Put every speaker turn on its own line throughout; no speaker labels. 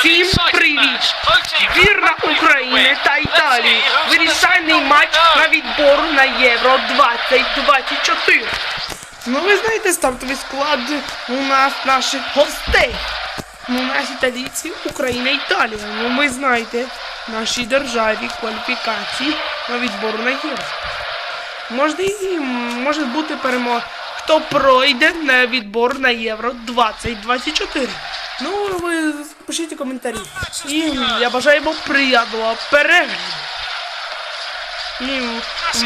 Всім привіт! Вірна України та Італії. Вирішальний матч на відбору на Євро 2024. Ну ви знаєте стартовий склад у нас наших гостей. Ну, у нас італійці, Україна, Італія. Ну ви знаєте, нашій державі кваліфікації на відбору на Євро. Можна і може бути перемога. Хто пройде на відбор на Євро 2024? Ну, ви пишіть коментарі. І я бажаю вам приємного перегляду. В,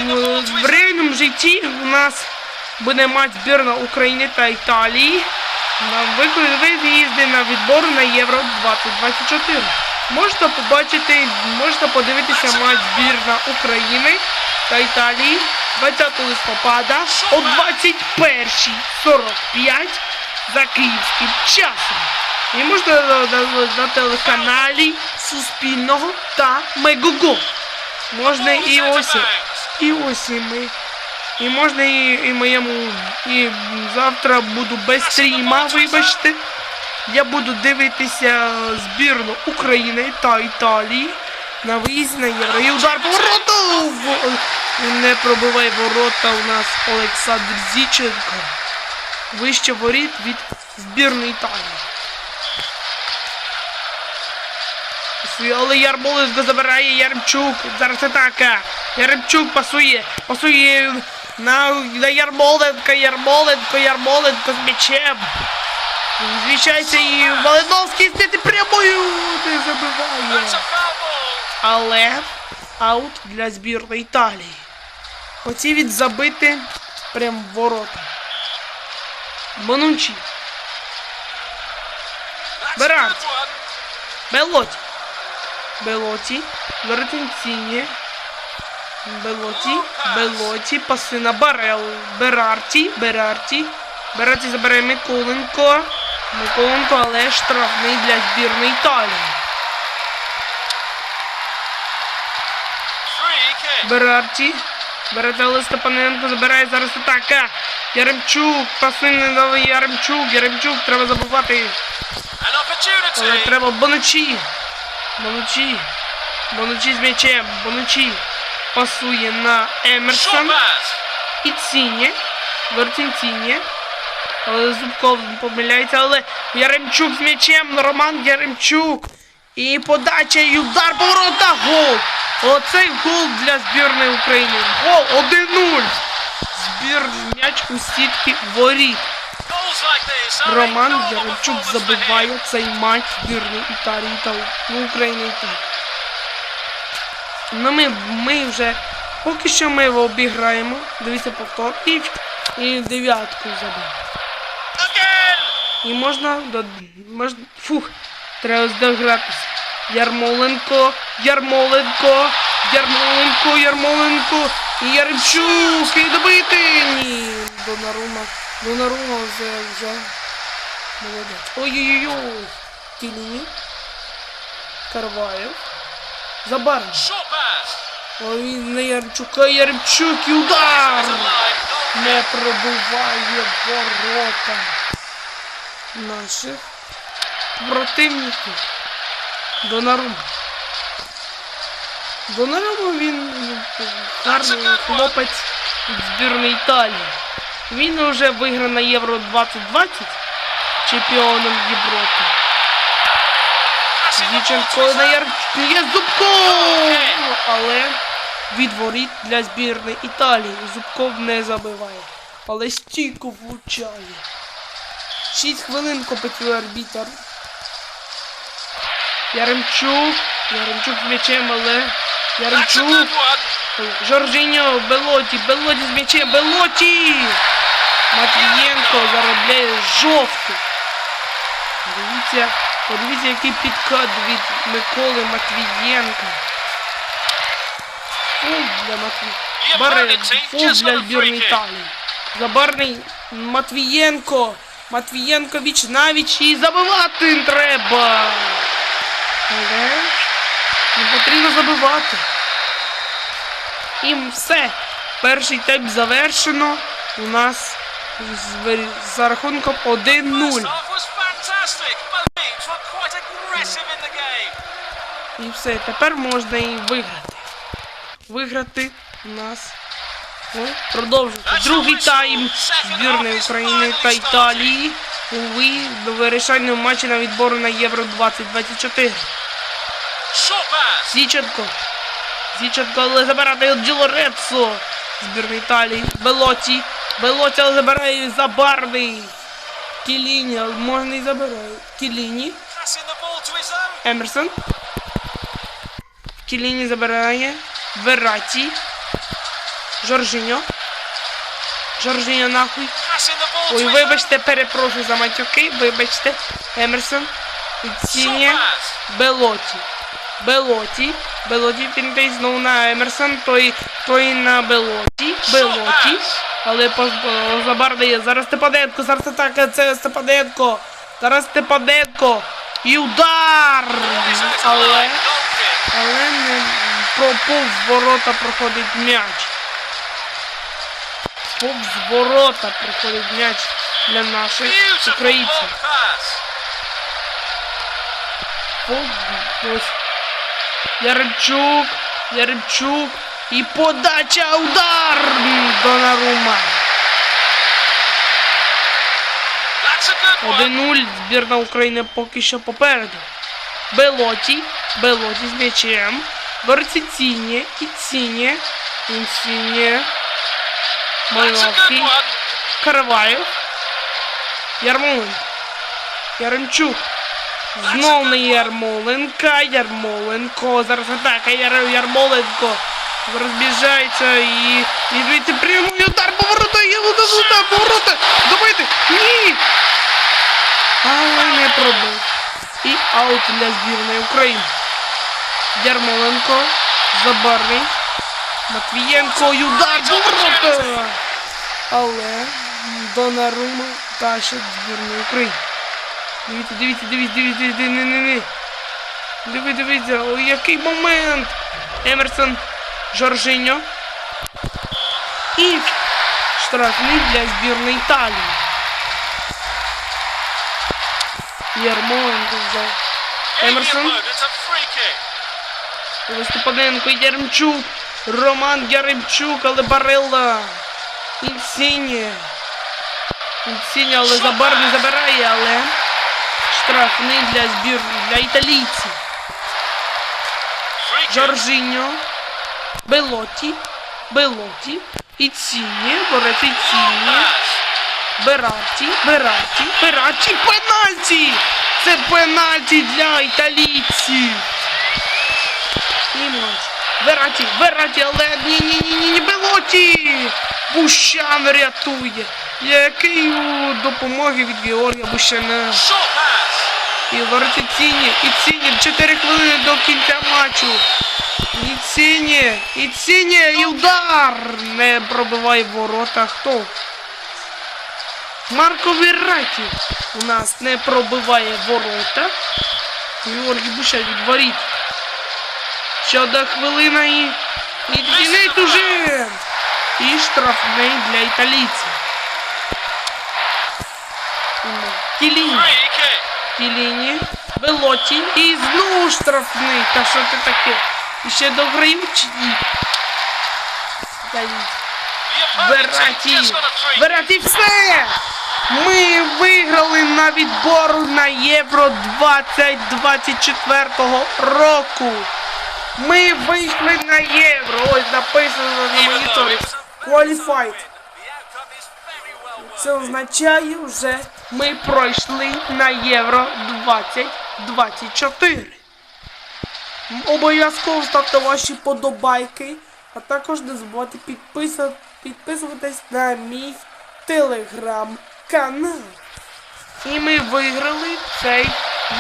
в реальному житті у нас буде матч збірна України та Італії. На ви- виїзди на відбор на Євро 2024. Можете побачити, можете подивитися матч збірна України та Італії 20 листопада о 21.45 за київським часом. І можна на, на- на телеканалі Суспільного та Мегого. Можна і ось, і ось і ми. І можна і, і моєму. І завтра буду без стріма, вибачте. Я буду дивитися збірну України та Італії на виїзд на євро. І удар по вороту! Не пробивай ворота у нас Олександр Зіченко. Вище воріт від збірної Італії. Але Ярмоленко забирає Яремчук. Зараз атака. Яремчук пасує. Пасує на, на Ярмоленка. Ярмоленко, Ярмоленко з м'ячем. Звічайся і Малиновський здати прямою не забиває. Але аут для збірної Італії. Хотів від забити прям в ворота. Бонучі. Берард. Белоті. Белоті. Вертенціні. Белоті. Белоті. Паси на Барел. Берарті. Берарті. Берарті забирає Миколенко. Миколенко, але штрафний для збірної Італії. Берарті. Берете Степаненко забирає зараз атака. Яремчук. Паси не дали Яремчук. Яремчук треба забувати. Але треба Бонучі. Бонучі. Бонучі з м'ячем. Бонучі. Пасує на Емерсон. І Ціні. Вертінціні. Але Зубков помиляється, але Яремчук з м'ячем. Роман Яремчук. І подача, і удар поворота. Гол. Оцей гол для збірної України. Гол 1-0. Збірний м'яч у сітки воріт. Роман Яремчук забиває цей матч збірної Італії та ну, України Італії. Ну ми, ми вже поки що ми його обіграємо. Дивіться повтор. І, і дев'ятку забив. І можна до можна. Фух, треба здогратися. Ярмоленко, Ярмоленко, Ярмоленко, Ярмоленко, і Яремчук, і добити! Ні, Донарума, Донарума вже, вже. Молодець. Ой-ой-ой, Тілі. Карваєв. Забарний. Ой, на Ярчука, Яремчук і удар! Не пробиває ворота наших противників. Донарума. Донарума він гарний хлопець від збірної Італії. Він вже виграв на Євро 2020 чемпіоном Європи. Дівченко на є Зубков! Але від воріт для збірної Італії Зубков не забиває. Але стійко влучає. 6 хвилин компетує арбітер. Яремчук. Яремчук з м'ячем, але. Яремчук. Жоржиньо, Белоті, Белоті з м'ячем, Белоті! Матвієнко заробляє жовту. Дивіться, подивіться, який підкат від Миколи Матвієнка. Фул для Матвієнка. Баре, фул для збірної Італії. Забарний Матвієнко. Матвієнко віч навіч і забивати треба. Але не потрібно забивати. І все. Перший тайм завершено. У нас за рахунком 1-0.
First half was fantastic. Marines were quite aggressive in the
І все, тепер можна і виграти. Виграти у нас. Ну, продовжуйте. Другий тайм збірної України та Італії у до вирішального матчі на відбору на Євро 2024. Зіченко. Зіченко, але забирає Ді Лорецо. Збірної Італії. Белоті. Але забирає Забарний. Кіліні, можна і забирає. Кіліні. Емерсон. Кіліні забирає. Вераті. Жоржиньо. Жоржиньо нахуй. Ой, вибачте, перепрошую за матюки. Вибачте. Емерсон. Іціні. Белоті. Белоті. Белоті фінтей знову на Емерсон, той, той на Белоті. Белоті. Але Забардає. Зараз Степаненко, зараз атака, це Степаненко. Зараз Степаненко. І удар! Але, але не повз ворота проходить м'яч. Повз ворота проходить м'яч для наших українців. Повз- Ось. Яремчук, Яремчук. І подача, удар! Донарума. 1-0. Збірна України поки що попереду. Белоті. Белоті з м'ячем. Бореться Ціні. І Ціні. Інсіні. Майловський. Караваєв. Ярмоленко. Яремчук. Знов на Ярмоленка. Ярмоленко. Зараз атака. Яр... Ярмоленко. Розбіжається і. І звідти прямий удар поворота. Є удар, поворота. Добити. Ні. Але не пробив. І аут для збірної України. Ярмоленко. Забарний. Матвієнко. І удар поворота. Але Донарума тащить збірну України. Дивіться, дивіться, дивіться, дивіться, дивіться, не, не, не. Диви, дивіться, о, який момент. Емерсон, Жоржиньо. І штрафний для збірної Італії. Ярмоленко взяв. Емерсон. Степаненко, Яремчук, Роман Яремчук, але Барелла. Інсіні. Інсіні, але Забар не забирає, але штрафний для збір для італійців. Жоржиньо, Белоті, Белоті, Іціні, борець Іціні, Бераті, Бераті, Бераті, пенальті! Це пенальті для італійців. Матч. Вераті, Вераті, але ні, ні, ні, ні, ні, Белоті! Бущан рятує. Який у допомоги від Георгія Бущана. І вороти ціні, і ціні, 4 хвилини до кінця матчу. І ціні, і ціні, і удар! Не пробиває ворота. Хто? Марко Верраті у нас не пробиває ворота. Георгій Бущан від воріт. Хвилина і. І кінець уже! І штрафний для італійців. Кіліні. Кіліні. Белоті. І знову штрафний. Та що це таке? Ще дограють чи ні? Вераті. Вераті все! Ми виграли на відбору на Євро 2024 року. Ми вийшли на Євро. Ось написано на моніторі. Qualified. Це означає вже ми пройшли на Євро 2024. Обов'язково ставте ваші подобайки, а також не забувайте підписуватись на мій телеграм-канал. І ми виграли цей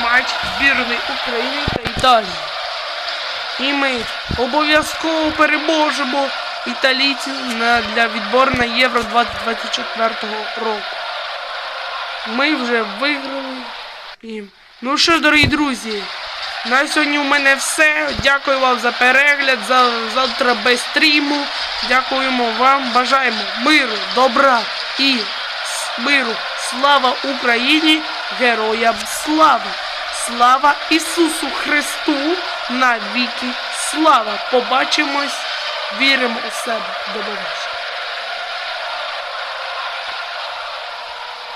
матч збірної України та Італії. І ми обов'язково переможемо італійців для відбору на Євро 2024 року. Ми вже виграли. І... Ну що дорогі друзі, на сьогодні у мене все. Дякую вам за перегляд, за завтра без стріму. Дякуємо вам. Бажаємо миру, добра і миру. Слава Україні! Героям слава! Слава Ісусу Христу! Навіки слава! Побачимось, віримо у себе. До побачення.